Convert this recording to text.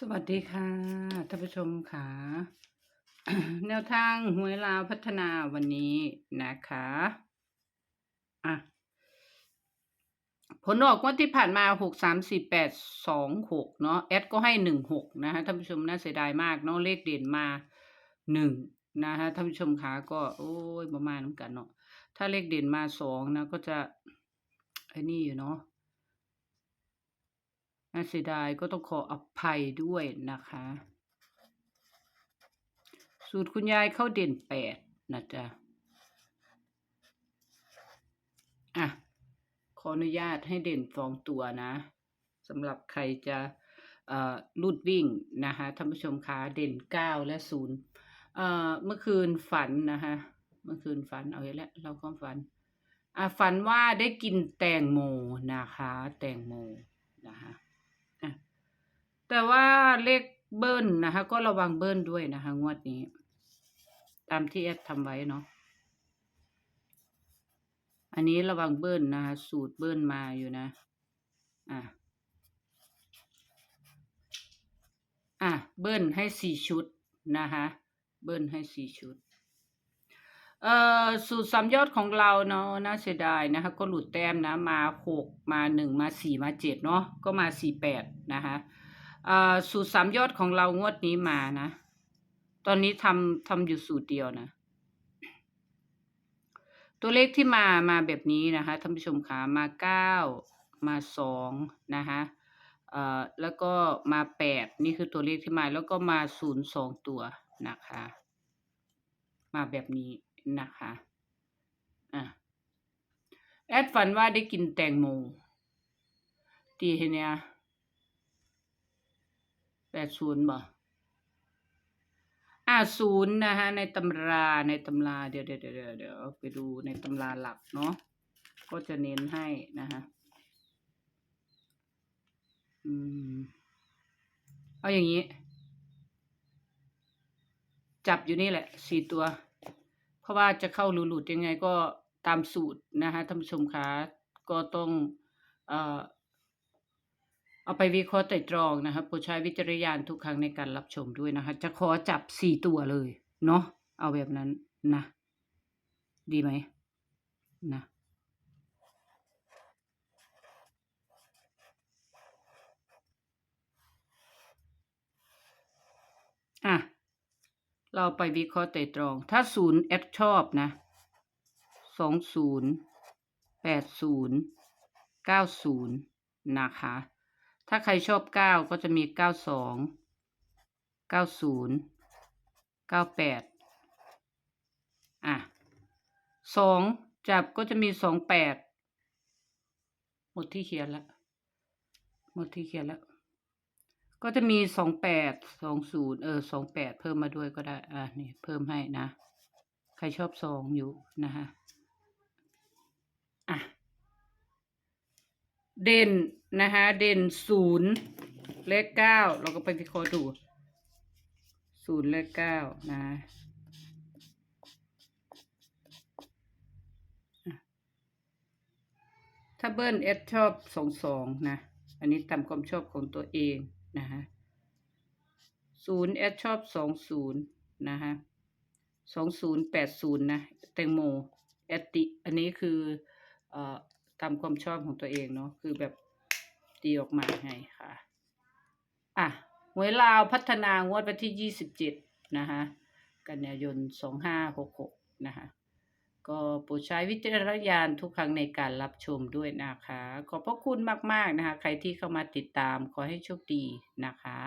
สวัสดีค่ะท่านผู้ชมค่ะ แนวทางหวยลาวพัฒนาวันนี้นะคะอะผลออกว่าที่ผ่านมาหกสามสี่แปดสองหกเนาะแอดก็ให้หนึ่งหกนะคะท่านผู้ชมน่าเสียดายมากเนาะเลขเด่นมาหนึ่งนะคะท่านผู้ชมขาก็โอ้ยประมาณนั้นกันเนาะถ้าเลขเด่นมาสองนะก็จะไอ้นี่อยู่เนาะ น่าเสียดายก็ต้องขออภัยด้วยนะคะ สูตรคุณยายเข้าเด่นแปดนะจ๊ะ อะ ขออนุญาตให้เด่นสองตัวนะสำหรับใครจะเอ่อลูดวิ่งนะคะท่านผู้ชมคะเด่นเก้าและศูนย์เมื่อคืนฝันนะคะเมื่อคืนฝันเอาไว้แล้วเราก็ฝันอะฝันว่าได้กินแตงโมนะคะ แตงโมนะคะ แต่ว่าเลขเบิ้ลนะคะ ก็ระวังเบิ้ลด้วยนะคะ งวดนี้ ตามที่แอดทำไว้เนาะอันนี้ระวังเบิ้ลนะคะ สูตรเบิ้ลมาอยู่นะ อะ อะ เบิ้ลให้สี่ชุดนะคะ เบิ้ลให้สี่ชุด เอ่อ สูตรสามยอดของเราเนาะ น่าเสียดายนะคะ ก็หลุดแต้มนะ มาหกมาหนึ่งมาสี่มาเจ็ดเนาะ ก็มาสี่แปดนะคะ สูตรสามยอดของเรางวดนี้มานะ ตอนนี้ทำทำอยู่สูตรเดียวนะ ตัวเลขที่มามาแบบนี้นะคะท่านผู้ชมคะมาเก้ามาสองนะคะอ่อแล้วก็มาแปดนี่คือตัวเลขที่มาแล้วก็มาศูนย์สองตัวนะคะ มาแบบนี้นะคะอะแอดฝันว่าได้กินแตงโมตีเห็นเนี่ย แปดศูนย์บ่อ่าศูนย์นะคะในตำราในตำราเดี๋ยวเดี๋ยวเดี๋ยวเดี๋ยวไปดูในตำราหลักเนาะก็จะเน้นให้นะคะอืมเอาอย่างนี้ จับอยู่นี่แหละสี่ตัว เพราะว่าจะเข้าหรือหลุดยังไงก็ตามสูตรนะคะท่านผู้ชมคะก็ต้องเอ่อ เอาไปวิเคราะห์ไตร่ตรองนะคะโปรดใช้วิจารณญาณทุกครั้งในการรับชมด้วยนะคะ จะขอจับสี่ตัวเลยเนาะเอาแบบนั้นนะ ดีไหมนะอะเราไปวิเคราะห์ไตร่ตรอง ถ้าศูนย์แอดชอบนะสองศูนย์แปดศูนย์เก้าศูนย์นะคะ ถ้าใครชอบเก้าก็จะมีเก้าสองเก้าศูนย์เก้าแปดอะสองจับก็จะมีสองแปดหมดที่เขียนแล้วหมดที่เขียนแล้ว ก็จะมีสองแปดสองศูนย์เออสองแปดเพิ่มมาด้วยก็ได้ อะนี่เพิ่มให้นะ ใครชอบสองอยู่นะคะอะ เด่นนะคะเด่นศูนย์เลขเก้าเราก็ไปวิเคราะห์ดูศูนย์เลขเก้านะถ้าเบิ้ลเอสชอบสองสองนะ อันนี้ตามความชอบของตัวเองนะคะศูนย์เอสชอบสองศูนย์นะคะสองศูนย์แปดศูนย์นะแตงโมเอติ อันนี้คือเอ่อ ตามความชอบของตัวเองเนาะคือแบบตีออกมาไงค่ะ อะหวยลาวพัฒนางวดวันที่ยี่สิบเจ็ดนะคะกันยายนสองห้าหกหกนะคะก็โปรดใช้วิจารณญาณทุกครั้งในการรับชมด้วยนะคะ ขอบพระคุณมาก ๆ นะคะ ใครที่เข้ามาติดตามขอให้โชคดีนะคะ